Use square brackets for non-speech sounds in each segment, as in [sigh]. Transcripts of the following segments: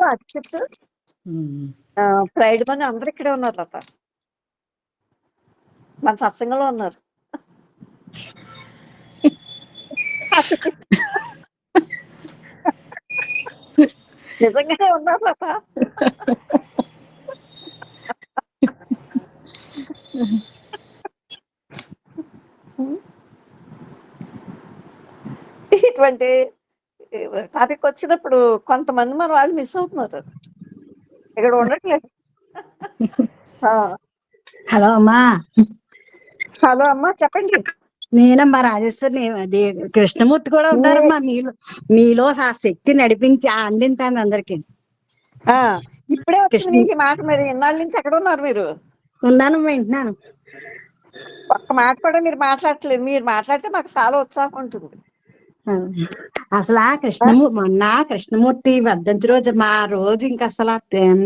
Achyut pride money అందరు ఇక్కడే ఉన్నారు లత మన సత్సంగంలో ఉన్నారు. నిజంగానే ఉన్నారు లత [laughs] ఇటువంటి టాపిక్ వచ్చినప్పుడు కొంతమంది మన వాళ్ళు మిస్ అవుతున్నారు. ఇక్కడ ఉండట్లేదు హలో అమ్మా. హలో అమ్మా చెప్పండి. నేనమ్మా రాజేశ్వరి అది కృష్ణమూర్తి కూడా ఉన్నారమ్మా. మీలో మీలో ఆ శక్తి నడిపించి అందింతాను అందరికి. ఆ, ఇప్పుడే వచ్చింది మాట మరి ఇన్నాళ్ళ నుంచి ఎక్కడ ఉన్నారు మీరు? ఉన్నానమ్మా వింటున్నాను. ఒక్క మాట కూడా మీరు మాట్లాడట్లేదు. మీరు మాట్లాడితే మాకు చాలా ఉత్సాహం ఉంటుంది. అసలు ఆ కృష్ణమూ మొన్న కృష్ణమూర్తి వర్ధంతి రోజు మా రోజు ఇంకా అసలు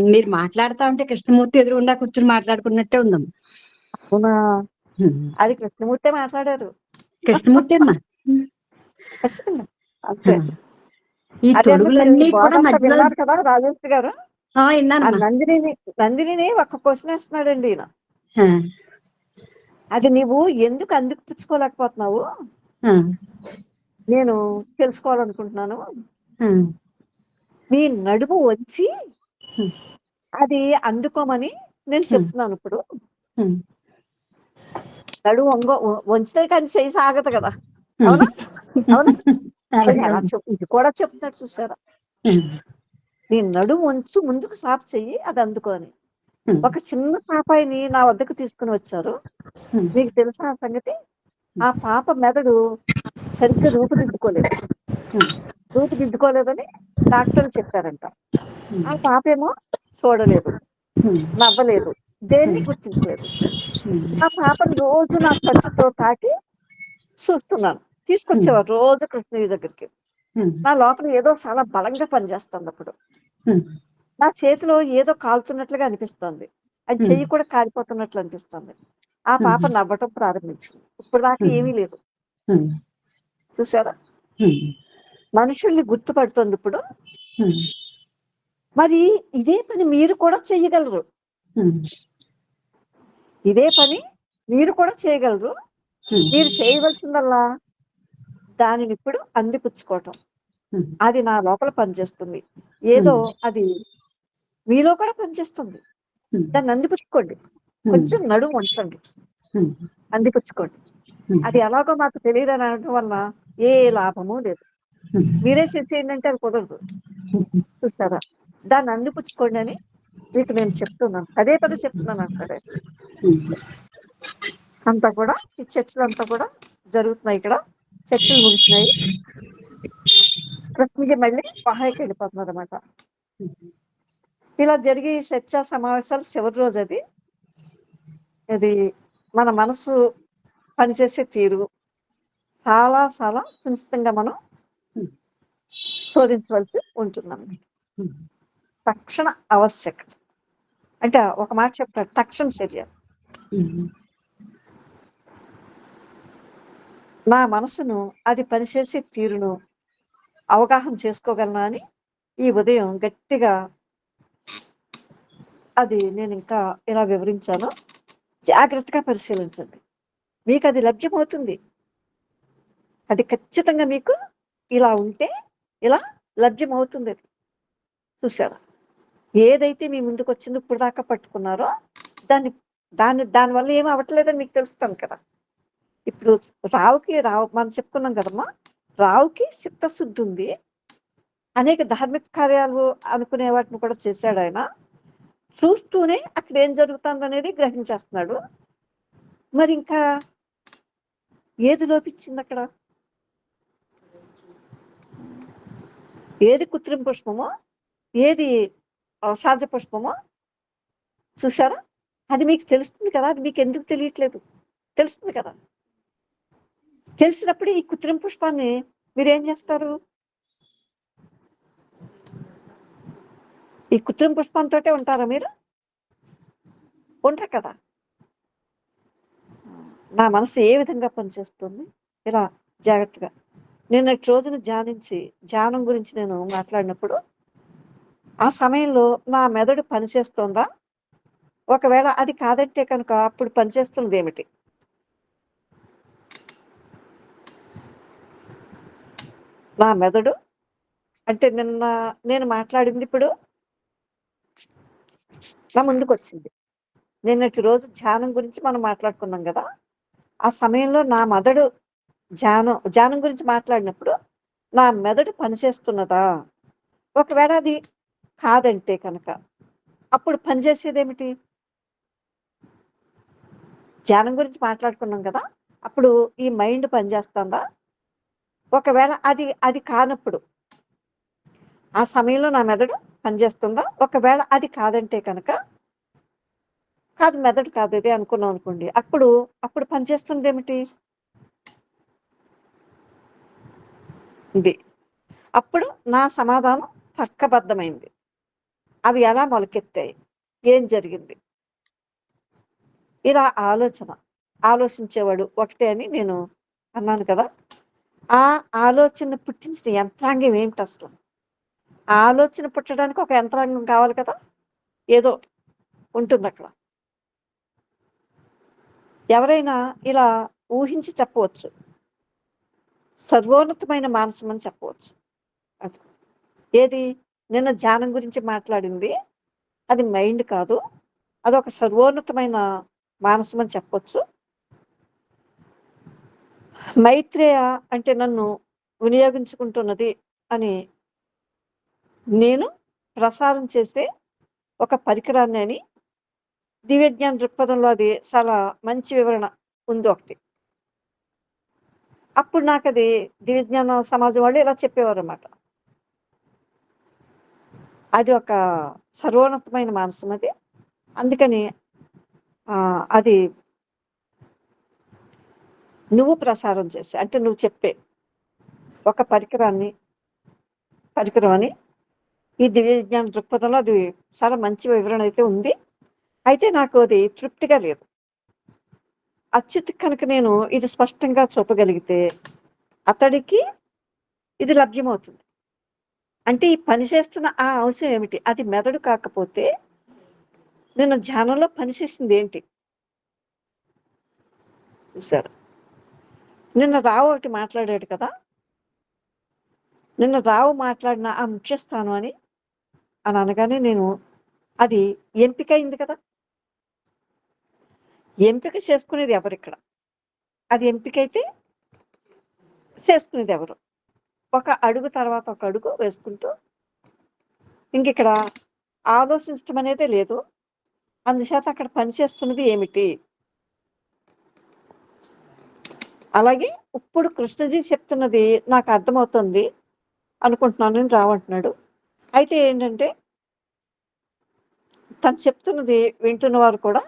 మీరు మాట్లాడుతా ఉంటే కృష్ణమూర్తి ఎదురుగుండా కూర్చుని మాట్లాడుకున్నట్టే ఉందమ్మా. అవునా. అది కృష్ణమూర్తే మాట్లాడారు. కృష్ణమూర్తి అమ్మా. ఈ తొడుగులన్నీ కూడా కదా రాజేష్ గారు. నందిని నందిని ఒక క్వశ్చన్ వేస్తున్నాడండి ఈయన. అది నీవు ఎందుకు అందిపుచ్చుకోలేకపోతున్నావు ఆ, నేను తెలుసుకోవాలనుకుంటున్నాను. నీ నడుము వచ్చి. అది అందుకోమని నేను చెప్తున్నాను ఇప్పుడు. నడుము వంగో వంచితే కానీ చేయి సాగదు కదా. అవునా? [laughs] ఇది కూడా చెప్తున్నాడు చూసారా. నీ నడుము వంచు ముందుకు సాపు చెయ్యి అది అందుకోని. ఒక చిన్న పాపాయిని నా వద్దకు తీసుకుని వచ్చారు. మీకు తెలుసా ఆ సంగతి? ఆ పాప మెదడు సరిగ్గా రూపుదిద్దుకోలేదు. రూపుదిద్దుకోలేదని డాక్టర్లు చెప్పారంట. ఆ పాప ఏమో చూడలేదు. నవ్వలేదు దేన్ని గుర్తించలేదు. ఆ పాపను రోజు నా ఖర్చుతో తాకి చూస్తున్నాను తీసుకొచ్చేవారు రోజు కృష్ణయ్య దగ్గరికి. నా లోపల ఏదో చాలా బలంగా పనిచేస్తుంది అప్పుడు. నా చేతిలో ఏదో కాలుతున్నట్లుగా అనిపిస్తుంది అది. చెయ్యి కూడా కాలిపోతున్నట్లు అనిపిస్తుంది ఆ పాప. నవ్వటం ప్రారంభించింది ఇప్పుడు దాకా. ఏమీ లేదు. చూసారా. మనుషుల్ని గుర్తుపడుతుంది ఇప్పుడు. మరి ఇదే పని మీరు కూడా చేయగలరు. ఇదే పని మీరు కూడా చేయగలరు. మీరు చేయవలసిందల్లా దానిని ఇప్పుడు అందిపుచ్చుకోవటం. అది నా లోపల పనిచేస్తుంది ఏదో అది మీలో కూడా పనిచేస్తుంది. దాన్ని అందిపుచ్చుకోండి కొంచెం నడుము వంచండి ఉమ్. అందిపుచ్చుకోండి. అది ఎలాగో మాకు తెలియదు అని అనడం వల్ల ఏ లాభము లేదు. మీరే చేసేయండి అంటే అది కుదరదు. చూసారా? దాన్ని అందిపుచ్చుకోండి అని మీకు నేను చెప్తున్నాను. పదే పదే చెప్తున్నాను అక్కడే. అంతా కూడా ఈ చర్చలు అంతా కూడా జరుగుతున్నాయి ఇక్కడ. చర్చలు ముగిసినాయి. కృష్ణకి మళ్ళీ పహాయికి వెళ్ళిపోతున్నారు అనమాట ఇలా జరిగే చర్చా సమావేశాలు చివరి రోజు అది. ఇది మన మనసు పనిచేసే తీరు చాలా చాలా సునిశ్చితంగా మనం శోధించవలసి ఉంటుందన్నమాట ఉమ్. తక్షణ ఆవశ్యకత అంటే ఒక మాట చెప్తాడు తక్షణ చర్య. నా మనసును అది పనిచేసే తీరును అవగాహన చేసుకోగలనా అని ఈ ఉదయం గట్టిగా అది నేను ఇంకా ఇలా వివరించాను జాగ్రత్తగా పరిశీలించండి. మీకు అది లభ్యమవుతుంది. అది ఖచ్చితంగా మీకు ఇలా ఉంటే ఇలా లభ్యమవుతుంది. అది చూసారా ఏదైతే మీ ముందుకు వచ్చిందో ఇప్పుడు దాకా పట్టుకున్నారో దాన్ని దాన్ని దానివల్ల ఏం అవ్వట్లేదని మీకు తెలుస్తాను కదా. ఇప్పుడు రావుకి రావు మనం చెప్పుకున్నాం కదమ్మా రావుకి చిత్తశుద్ధి ఉంది. అనేక ధార్మిక కార్యాలు అనుకునే వాటిని కూడా చేశాడు ఆయన. చూస్తూనే అక్కడ ఏం జరుగుతుంది అనేది గ్రహించేస్తున్నాడు. మరి ఇంకా ఏది లోపించింది అక్కడ? ఏది కృత్రిమ పుష్పమో? ఏది సహజ పుష్పమో? చూసారా అది మీకు తెలుస్తుంది కదా అది మీకు ఎందుకు తెలియట్లేదు? తెలుస్తుంది కదా. తెలిసినప్పుడు ఈ కృత్రిమ పుష్పాన్ని మీరు ఏం చేస్తారు? ఈ కృత్రిమ పుష్పంతో ఉంటారా మీరు? ఉంటారు కదా. నా మనసు ఏ విధంగా పనిచేస్తుంది? ఇలా జాగ్రత్తగా. నేను నెక్స్ట్ రోజును ధ్యానించి ధ్యానం గురించి నేను మాట్లాడినప్పుడు ఆ సమయంలో నా మెదడు పనిచేస్తోందా? ఒకవేళ అది కాదంటే కనుక అప్పుడు పనిచేస్తుంది ఏమిటి? నా మెదడు అంటే నిన్న నేను మాట్లాడింది ఇప్పుడు నా ముందుకు వచ్చింది నిన్నటి రోజు ధ్యానం గురించి మనం మాట్లాడుకున్నాం కదా ఆ సమయంలో నా మెదడు ధ్యానం ధ్యానం గురించి మాట్లాడినప్పుడు నా మెదడు పనిచేస్తున్నదా? ఒకవేళ అది కాదంటే కనుక అప్పుడు పనిచేసేది ఏమిటి ధ్యానం గురించి మాట్లాడుకున్నాం కదా అప్పుడు ఈ మైండ్ పనిచేస్తుందా? ఒకవేళ అది అది కానప్పుడు ఆ సమయంలో నా మెదడు పనిచేస్తుందా? ఒకవేళ అది కాదంటే కనుక? కాదు మెదడు కాదు ఇది అనుకున్నాం అనుకోండి. అప్పుడు అప్పుడు పనిచేస్తుంది ఏమిటి ఇది. అప్పుడు నా సమాధానం తర్కబద్ధమైంది. అవి ఎలా మొలకెత్తాయి? ఏం జరిగింది? ఇలా ఆలోచన. ఆలోచించేవాడు ఒకటే అని నేను అన్నాను కదా. ఆ ఆలోచన పుట్టించిన యంత్రాంగం ఏమిటి అసలు? ఆలోచన పుట్టడానికి ఒక యంత్రాంగం కావాలి కదా? ఏదో ఉంటుంది అక్కడ. ఎవరైనా ఇలా ఊహించి చెప్పవచ్చు. సర్వోన్నతమైన మానసం అని చెప్పవచ్చు. అది. ఏది? నిన్న ధ్యానం గురించి మాట్లాడింది. అది మైండ్ కాదు. అది ఒక సర్వోన్నతమైన మానసం అని చెప్పవచ్చు మైత్రేయ అంటే నన్ను వినియోగించుకుంటున్నది అని నేను ప్రసారం చేసే ఒక పరికరాన్ని అని దివ్యజ్ఞాన దృక్పథంలో అది చాలా మంచి వివరణ ఉంది ఒకటి. అప్పుడు నాకు అది దివ్యజ్ఞాన సమాజం వాళ్ళు ఇలా చెప్పేవారు అన్నమాట అది ఒక సర్వోన్నతమైన మానసం అది. అందుకని అది నువ్వు ప్రసారం చేసే అంటే నువ్వు చెప్పే ఒక పరికరాన్ని పరికరం అని ఈ దివ్య విజ్ఞాన దృక్పథంలో అది చాలా మంచి వివరణ అయితే ఉంది. అయితే నాకు అది తృప్తిగా లేదు. అచ్యుత్ కనుక నేను ఇది స్పష్టంగా చూపగలిగితే అతడికి ఇది లభ్యమవుతుంది. అంటే ఈ పని చేస్తున్న ఆ అంశం ఏమిటి? అది మెదడు కాకపోతే నిన్న ధ్యానంలో పనిచేసింది ఏంటి? చూసారు నిన్న రావు ఒకటి మాట్లాడాడు కదా? నిన్న రావు మాట్లాడిన ఆ ముఖ్యస్థానం అని అని అనగానే నేను అది ఎంపిక అయింది కదా? ఎంపిక చేసుకునేది ఎవరు ఇక్కడ? అది ఎంపిక అయితే చేసుకునేది ఎవరు? ఒక అడుగు తర్వాత ఒక అడుగు వేసుకుంటూ ఇంక ఇక్కడ ఆలోచించడం అనేదే లేదు. అందుచేత అక్కడ పనిచేస్తున్నది ఏమిటి? అలాగే ఇప్పుడు కృష్ణజీ చెప్తున్నది నాకు అర్థమవుతుంది అనుకుంటున్నాను రావంటున్నాడు. అయితే ఏంటంటే తను చెప్తున్నది వింటున్న వారు కూడా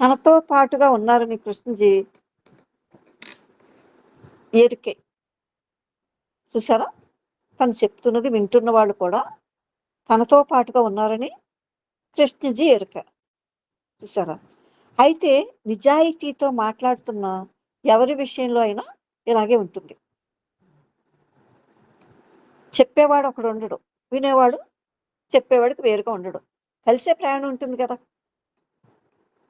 తనతో పాటుగా ఉన్నారని కృష్ణజీ ఎరికే చూసారా తను చెప్తున్నది వింటున్న వాళ్ళు కూడా తనతో పాటుగా ఉన్నారని కృష్ణజీ ఎరుక చూసారా అయితే నిజాయితీతో మాట్లాడుతున్న ఎవరి విషయంలో అయినా ఇలాగే ఉంటుంది. చెప్పేవాడు ఒకడు ఉండడు. వినేవాడు చెప్పేవాడికి వేరుగా ఉండడు. కలిసే ప్రయాణం ఉంటుంది కదా.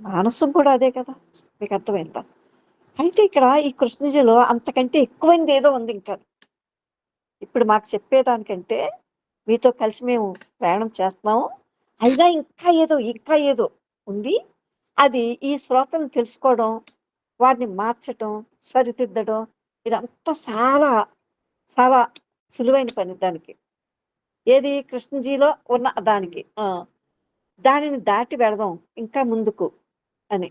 మానసం కూడా అదే కదా. మీకు అర్థమైందా? అయితే ఇక్కడ ఈ కృష్ణజీలో అంతకంటే ఎక్కువైంది ఏదో ఉంది ఇంకా. ఇప్పుడు మాకు చెప్పేదానికంటే మీతో కలిసి మేము ప్రయాణం చేస్తున్నాము. అయినా ఇంకా ఏదో ఇంకా ఏదో ఉంది. అది ఈ శ్రోతలను తెలుసుకోవడం వారిని మార్చటం సరిదిద్దడం ఇదంతా చాలా చాలా సులువైన పని దానికి. ఏది కృష్ణజీలో ఉన్న దానికి. దానిని దాటి వెళదాం ఇంకా ముందుకు అని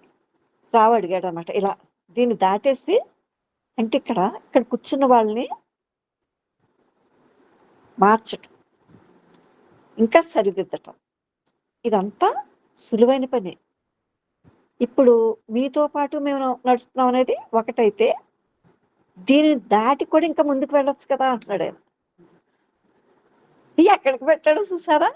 రావు అడిగాడు అనమాట ఇలా దీన్ని దాటేసి అంటే ఇక్కడ ఇక్కడ కూర్చున్న వాళ్ళని మార్చటం. ఇంకా సరిదిద్దటం. ఇదంతా సులువైన పని. ఇప్పుడు మీతో పాటు మేము నడుస్తున్నాం అనేది ఒకటైతే దీన్ని దాటి కూడా ఇంకా ముందుకు వెళ్ళొచ్చు కదా అంటున్నాడు ఆయన. [laughs] ఎక్కడికి పెట్టాడు చూసారా?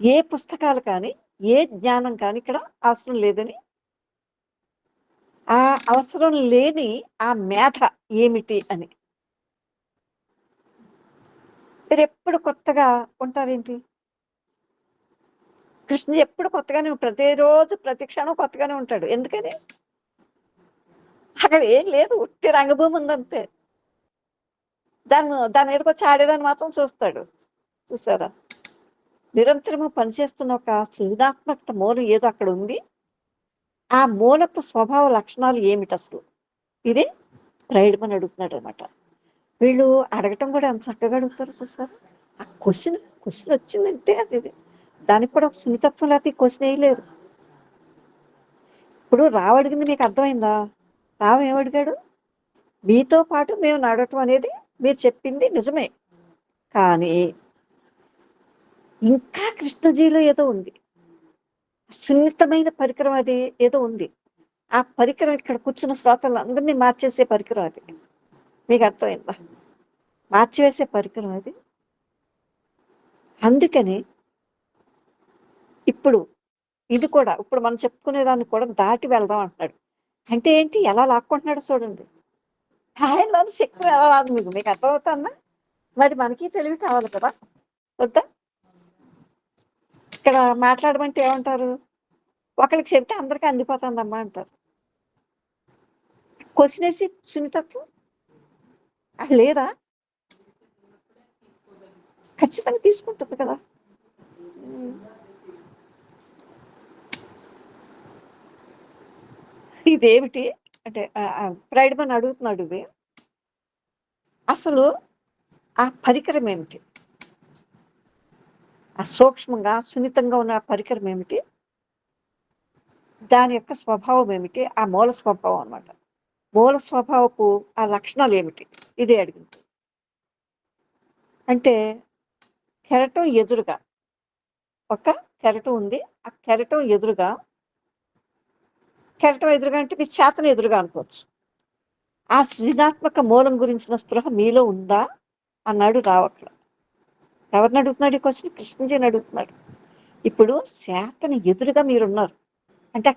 ఏ పుస్తకాలు కానీ ఏ జ్ఞానం కానీ ఇక్కడ అవసరం లేదని. ఆ అవసరం లేని ఆ మేధ ఏమిటి అని. మీరు ఎప్పుడు కొత్తగా ఉంటారేంటి? కృష్ణ ఎప్పుడు కొత్తగానే ప్రతిరోజు ప్రతి క్షణం కొత్తగానే ఉంటాడు. ఎందుకని? అక్కడ ఏం లేదు ఉట్టి రంగభూమి ఉందంతే. దాన్ని దాని మీదకి వచ్చి ఆడేదాన్ని మాత్రం చూస్తాడు. చూసారా? నిరంతరము పనిచేస్తున్న ఒక సృజనాత్మక మూలం ఏదో అక్కడ ఉంది. ఆ మూలపు స్వభావ లక్షణాలు ఏమిటి అసలు? ఇది రైడ్మని అడుగుతున్నాడు అనమాట వీళ్ళు అడగటం కూడా ఎంత చక్కగా అడుగుతారు చూసారు? ఆ క్వశ్చన్ క్వశ్చన్ వచ్చిందంటే అది ఇది. దానికి కూడా ఒక సున్నితత్వం లేకపోతే ఈ క్వశ్చన్ వేయలేరు. ఇప్పుడు రావు అడిగింది మీకు అర్థమైందా? రావు ఏమడిగాడు మీతో పాటు మేము నడవటం అనేది మీరు చెప్పింది నిజమే. కానీ ఇంకా కృష్ణజీలో ఏదో ఉంది. సున్నితమైన పరికరం అది ఏదో ఉంది. ఆ పరికరం ఇక్కడ కూర్చున్న శ్రోతలు అందరినీ మార్చేసే పరికరం అది. మీకు అర్థమైందా? మార్చివేసే పరికరం అది. అందుకని ఇప్పుడు ఇది కూడా ఇప్పుడు మనం చెప్పుకునేదాన్ని కూడా దాటి వెళ్దాం అంటున్నాడు అంటే ఏంటి? ఎలా లాక్కుంటున్నాడు చూడండి. ఆయనలోని శక్తి ఎలా రాదు మీకు? మీకు అర్థమవుతుందా మరి మనకి తెలివి కావాలి కదా. వద్దా? ఇక్కడ మాట్లాడమంటే ఏమంటారు? ఒకరికి చెప్తే అందరికీ అందిపోతుందమ్మా అంటారు. క్వశ్చన్ వేసి సున్నితత్వం అది లేదా? ఖచ్చితంగా తీసుకుంటుంది కదా. ఇదేమిటి? అంటే ప్రైడ్ మని అడుగుతున్నాడు ఇది అసలు ఆ పరికరం ఏమిటి? ఆ సూక్ష్మంగా సున్నితంగా ఉన్న ఆ పరికరం ఏమిటి? దాని యొక్క స్వభావం ఏమిటి? ఆ మూల స్వభావం అన్నమాట. మూల స్వభావపు ఆ లక్షణాలు ఏమిటి? ఇదే అడిగింది. అంటే కెరటం ఎదురుగా ఒక కెరటం ఉంది. ఆ కెరటం ఎదురుగా కెరటం ఎదురుగా అంటే మీరు చేతన ఎదురుగా అనుకోవచ్చు. ఆ సృజనాత్మక మూలం గురించిన స్పృహ మీలో ఉందా? అన్నాడు రావట్ల ఎవరిని అడుగుతున్నాడు ఈ క్వశ్చన్ కృష్ణజీని అడుగుతున్నాడు. ఇప్పుడు శాతని ఎదురుగా మీరున్నారు. అంటే ఆ